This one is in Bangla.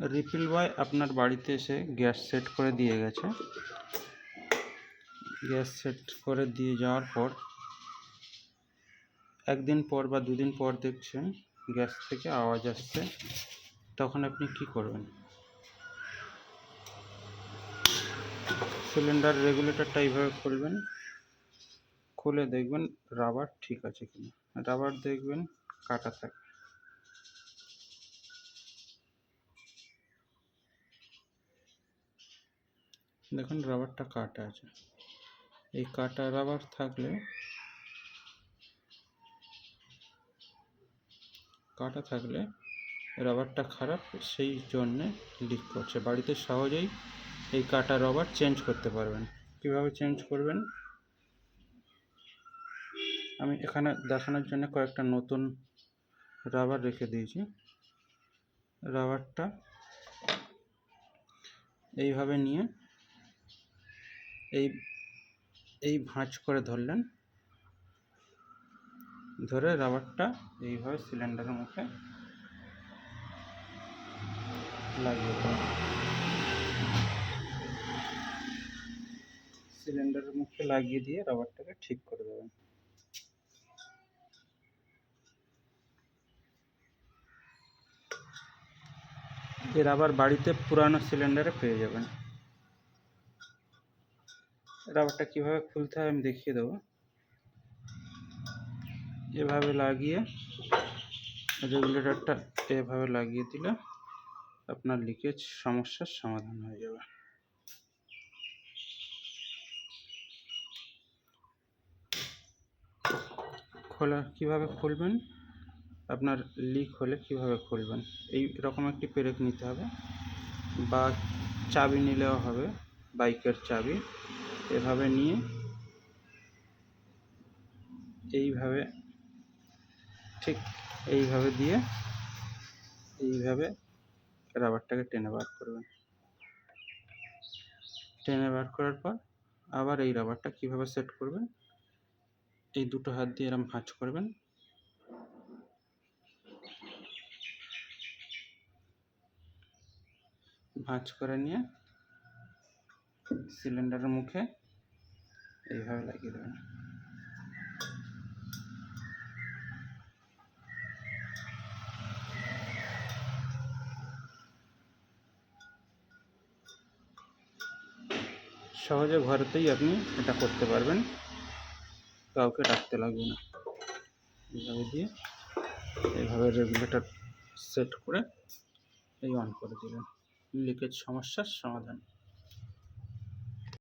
রিফিল বয় আপনার বাড়িতে এসে গ্যাস সেট করে দিয়ে গেছে। গ্যাস সেট করে দিয়ে যাওয়ার পর একদিন পর বা দুদিন পর দেখছেন গ্যাস থেকে আওয়াজ আসছে। তখন আপনি কি করবেন? সিলিন্ডার রেগুলেটরটা এইভাবে খুলবেন, খুলে দেখবেন রাবার ঠিক আছে কিনা। রাবার দেখবেন কাটা থাকে দেখুন রাবারটা কাটা আছে। এই কাটা রাবার থাকলে কাটা থাকলে রাবারটা খারাপ, সেই জন্যে লিক করছে। বাড়িতে সহজেই এই কাটা রাবার চেঞ্জ করতে পারবেন। কীভাবে চেঞ্জ করবেন? আমি এখানে দেখানোর জন্য কয়েকটা নতুন রাবার রেখে দিয়েছি। রাবারটা এইভাবে নিয়ে এই এই ভাঁজ করে ধরলেন। ধরে রাবারটা এইভাবে সিলিন্ডারের মুখে লাগিয়ে দেবেন সিলিন্ডারের মুখে লাগিয়ে দিয়ে রাবারটাকে ঠিক করে দেবেন এই রাবার বাড়িতে পুরানো সিলিন্ডারে পেয়ে যাবেন। রাবারটা কীভাবে খুলতে হয় আমি দেখিয়ে দেবো। এভাবে লাগিয়ে রেগুলেটরটা এভাবে লাগিয়ে দিলে আপনার লিকেজ সমস্যার সমাধান হয়ে যাবে। খোলা কীভাবে খুলবেন? আপনার লিক হলে কীভাবে খুলবেন? এই রকম একটি পেরেক নিতে হবে। বা চাবি নিলেও হবে, বাইকের চাবি। এভাবে নিয়ে এইভাবে, ঠিক এইভাবে দিয়ে এইভাবে রাবারটাকে টেনে বার করবেন। টেনে বার করার পর আবার এই রাবারটা কীভাবে সেট করবেন, এই দুটো হাত দিয়ে এরম ভাঁজ করবেন। ভাঁজ করে নিয়ে সিলিন্ডারের মুখে। এইভাবে লাগিয়ে দেবেন। সহজে ঘরেতেই আপনি এটা করতে পারবেন। কাউকে ডাকতে লাগবে না। এইভাবে দিয়ে এইভাবে রেগুলেটর সেট করে এই অন করে দিলেন। লিকেজ সমস্যার সমাধান।